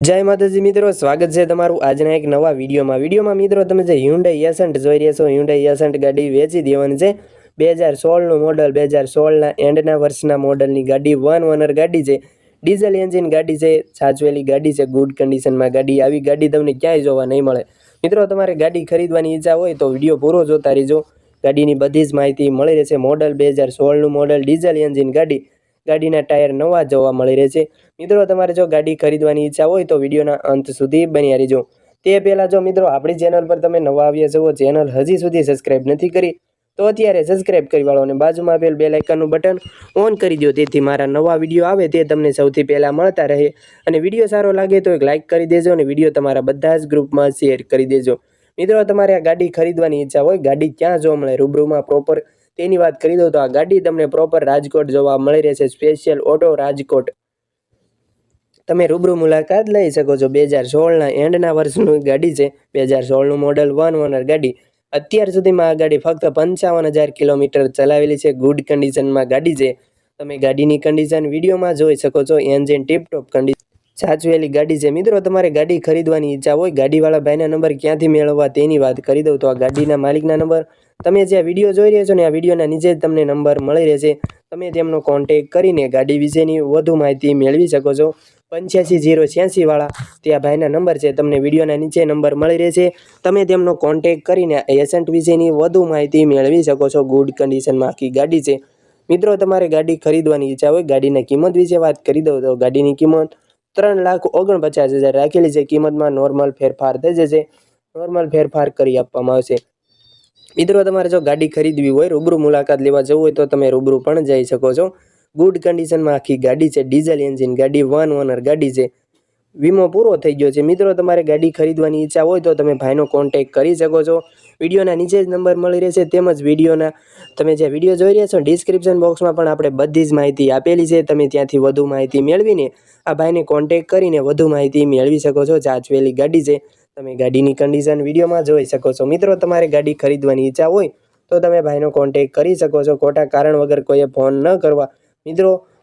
જય માતાજી મિત્રો, સ્વાગત છે તમારું આજના એક નવા વિડીયોમાં. વિડીયોમાં મિત્રો, તમે જે હ્યુન્ડાઈ યસન્ટ જોઈ રહ્યા છો હ્યુન્ડાઈ યસન્ટ ગાડી વેચી દેવાની છે. બે હજાર સોળનું મોડલ બે હજાર સોળના એન્ડના વર્ષના મોડલની ગાડી વન ઓનર ગાડી છે. ડીઝલ એન્જિન ગાડી છે, સાચવેલી ગાડી છે ગુડ કન્ડિશનમાં ગાડી. આવી ગાડી તમને ક્યાંય જોવા નહીં મળે. મિત્રો, તમારે ગાડી ખરીદવાની ઈચ્છા હોય તો વીડિયો પૂરો જોતા રહેજો. ગાડીની બધી જ માહિતી મળી રહેશે. મોડલ બે હજાર સોળનું મોડલ ડીઝલ એન્જિન ગાડી. ગાડીના ટાયર નવા જોવા મળી રહે છે. મિત્રો, તમારે જો ગાડી ખરીદવાની ઈચ્છા હોય તો વિડીયોના અંત સુધી બન્યા રહેજો. તે પહેલાં જો મિત્રો, આપણી ચેનલ પર તમે નવા આવ્યા છો, ચેનલ હજી સુધી સબસ્ક્રાઈબ નથી કરી, તો અત્યારે સબસ્ક્રાઈબ કરી વાળો અને બાજુમાં આપેલ બે લાઇકનનું બટન ઓન કરી દો. તેથી મારા નવા વીડિયો આવે તે તમને સૌથી પહેલાં મળતા રહે. અને વીડિયો સારો લાગે તો એક લાઇક કરી દેજો અને વીડિયો તમારા બધા જ ગ્રુપમાં શેર કરી દેજો. મિત્રો, તમારે આ ગાડી ખરીદવાની ઈચ્છા હોય, ગાડી ક્યાં જોવા મળે, રૂબરૂમાં, પ્રોપર તેની વાત કરી દઉં તો આ ગાડી તમને પ્રોપર રાજકોટ જોવા મળી રહેશે. Special auto Rajkot. તમે રૂબરૂ મુલાકાત લઈ શકો છો. બે હજાર સોળના એન્ડના વર્ષનું ગાડી છે. બે હજાર સોળનું મોડલ વન ઓનર ગાડી. અત્યાર સુધીમાં આ ગાડી ફક્ત પંચાવન હજાર કિલોમીટર ચલાવેલી છે. ગુડ કન્ડિશનમાં ગાડી છે. તમે ગાડીની કન્ડિશન વિડીયોમાં જોઈ શકો છો. એન્જિન ટીપટોપ કન્ડિશન સાચવેલી ગાડી છે. મિત્રો, તમારે ગાડી ખરીદવાની ઈચ્છા હોય, ગાડીવાળા ભાઈના નંબર ક્યાંથી મેળવવા તેની વાત કરી દઉં તો આ ગાડીના માલિકના નંબર. તમે જે આ વીડિયો જોઈ રહ્યા છો ને, આ વિડીયોના નીચે જ તમને નંબર મળી રહેશે. તમે તેમનો કોન્ટેક કરીને ગાડી વિશેની વધુ માહિતી મેળવી શકો છો. પંચ્યાસી જીરો છ્યાસીવાળા ત્યાં ભાઈના નંબર છે. તમને વિડીયોના નીચે નંબર મળી રહેશે. તમે તેમનો કોન્ટેક કરીને એસન્ટ વિશેની વધુ માહિતી મેળવી શકો છો. ગુડ કન્ડિશનમાં આખી ગાડી છે. મિત્રો, તમારે ગાડી ખરીદવાની ઈચ્છા હોય, ગાડીના કિંમત વિશે વાત કરી દઉં તો ગાડીની કિંમત ત્રણ લાખ ઓગણપચાસ હજાર રાખેલી છે. કિંમતમાં નોર્મલ ફેરફાર થઈ જશે. નોર્મલ ફેરફાર કરી આપવામાં આવશે. મિત્રો, તમારે જો ગાડી ખરીદવી હોય, રૂબરૂ મુલાકાત લેવા જવું હોય, તો તમે રૂબરૂ પણ જઈ શકો છો. ગુડ કન્ડિશનમાં આખી ગાડી છે. ડીઝલ એન્જિન ગાડી વન ઓનર ગાડી છે. વીમો પૂરો થઈ ગયો છે. મિત્રો, તમારે ગાડી ખરીદવાની ઈચ્છા હોય તો તમે ભાઈનો કોન્ટેક કરી શકો છો. વિડીયોના નીચે જ નંબર મળી રહેશે, તેમજ વિડીયોના તમે જે વીડિયો જોઈ રહ્યા છો ડિસ્ક્રિપ્શન બોક્સમાં પણ આપણે બધી જ માહિતી આપેલી છે. તમે ત્યાંથી વધુ માહિતી મેળવીને આ ભાઈને કોન્ટેક કરીને વધુ માહિતી મેળવી શકો છો. જાચવેલી ગાડી છે, તમે ગાડીની કન્ડિશન વિડીયોમાં જોઈ શકો છો. મિત્રો, તમારે ગાડી ખરીદવાની ઈચ્છા હોય તો તમે ભાઈનો કોન્ટેક કરી શકો છો. ખોટા કારણ વગર કોઈએ ફોન ન કરવા. મિત્રો